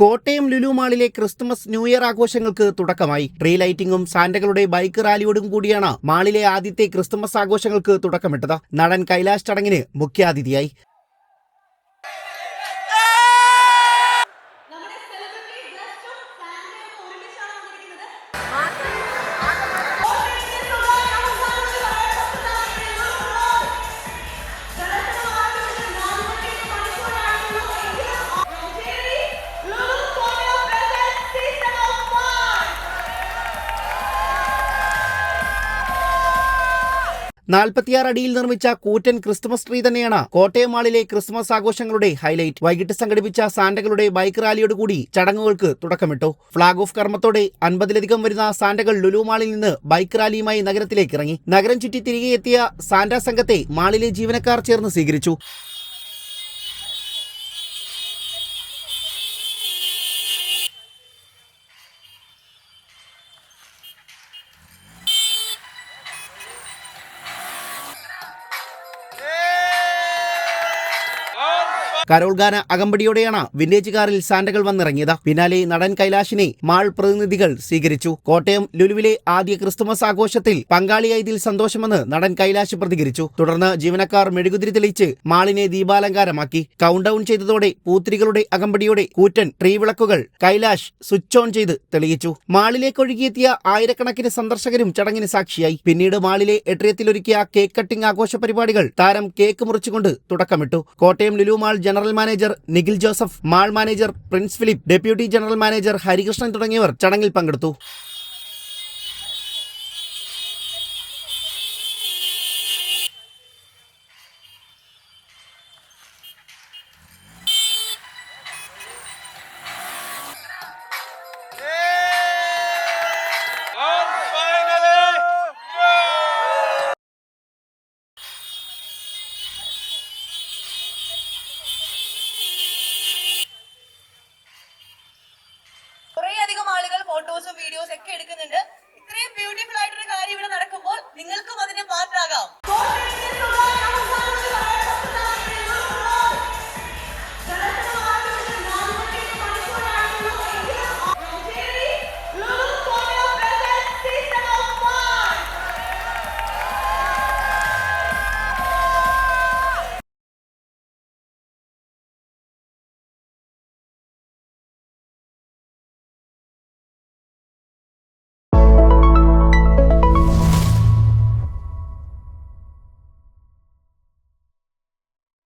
കോട്ടയം ലുലു മാളിലെ Christmas new year ആഘോഷങ്ങൾക്ക് തുടക്കമായി. ട്രീ ലൈറ്റിംഗും സാന്റകളുടെ ബൈക്ക് റാലിയോടും കൂടിയാണ് മാളിലെ ആദ്യത്തെ ക്രിസ്തുമസ് ആഘോഷങ്ങൾക്ക് തുടക്കമിട്ടത്. നടൻ കൈലാഷ് ചടങ്ങിന് മുഖ്യാതിഥിയായി. നാൽപ്പത്തിയാറ് അടിയിൽ നിർമ്മിച്ച കൂറ്റൻ ക്രിസ്തുമസ് ട്രീ തന്നെയാണ് കോട്ടയം മാളിലെ ക്രിസ്മസ് ആഘോഷങ്ങളുടെ ഹൈലൈറ്റ്. വൈകിട്ട് സംഘടിപ്പിച്ച സാന്റകളുടെ ബൈക്ക് റാലിയോടുകൂടി ചടങ്ങുകൾക്ക് തുടക്കമിട്ടു. ഫ്ളാഗ് ഓഫ് കർമ്മത്തോടെ അൻപതിലധികം വരുന്ന സാന്റകൾ ലുലു മാളിൽ നിന്ന് ബൈക്ക് റാലിയുമായി നഗരത്തിലേക്ക് ഇറങ്ങി. നഗരം ചുറ്റി തിരികെ എത്തിയ സാന്റ സംഘത്തെ മാളിലെ ജീവനക്കാർ ചേർന്ന് സ്വീകരിച്ചു. കരോൾ ഗാന അകമ്പടിയോടെയാണ് വിന്റേജ് കാറിൽ സാന്റകൾ വന്നിറങ്ങിയത്. പിന്നാലെ നടൻ കൈലാഷിനെ മാൾ പ്രതിനിധികൾ സ്വീകരിച്ചു. കോട്ടയം ലുലുവിലെ ആദ്യ ക്രിസ്തുമസ് ആഘോഷത്തിൽ പങ്കാളിയായതിൽ സന്തോഷമെന്ന് നടൻ കൈലാഷ് പ്രതികരിച്ചു. തുടർന്ന് ജീവനക്കാർ മെഴുകുതിരി തെളിയിച്ച് മാളിനെ ദീപാലങ്കാരമാക്കി. കൗണ്ട് ഡൌൺ ചെയ്തതോടെ പൂത്തിരികളുടെ അകമ്പടിയോടെ കൂറ്റൻ ട്രീ വിളക്കുകൾ കൈലാഷ് സ്വിച്ച് ഓൺ ചെയ്ത് തെളിയിച്ചു. മാളിലേക്ക് ഒഴുകിയെത്തിയ ആയിരക്കണക്കിന് സന്ദർശകരും ചടങ്ങിന് സാക്ഷിയായി. പിന്നീട് മാളിലെ എട്രിയത്തിലൊരുക്കിയ കേക്ക് കട്ടിംഗ് ആഘോഷ പരിപാടികൾ താരം കേക്ക് മുറിച്ചുകൊണ്ട് തുടക്കമിട്ടു. Kottayam Lulu mall general manager Nikhil Joseph mall manager Prince Philip deputy general manager Harikrishnan തുടങ്ങിയവർ ചടങ്ങിൽ പങ്കെടുത്തു. ഒക്കെ എടുക്കുന്നുണ്ട്. ഇത്രയും ബ്യൂട്ടിഫുൾ ആയിട്ടൊരു കാര്യം ഇവിടെ നടക്കുമ്പോൾ നിങ്ങൾക്കും അതിന്റെ പാർട്ടാകാം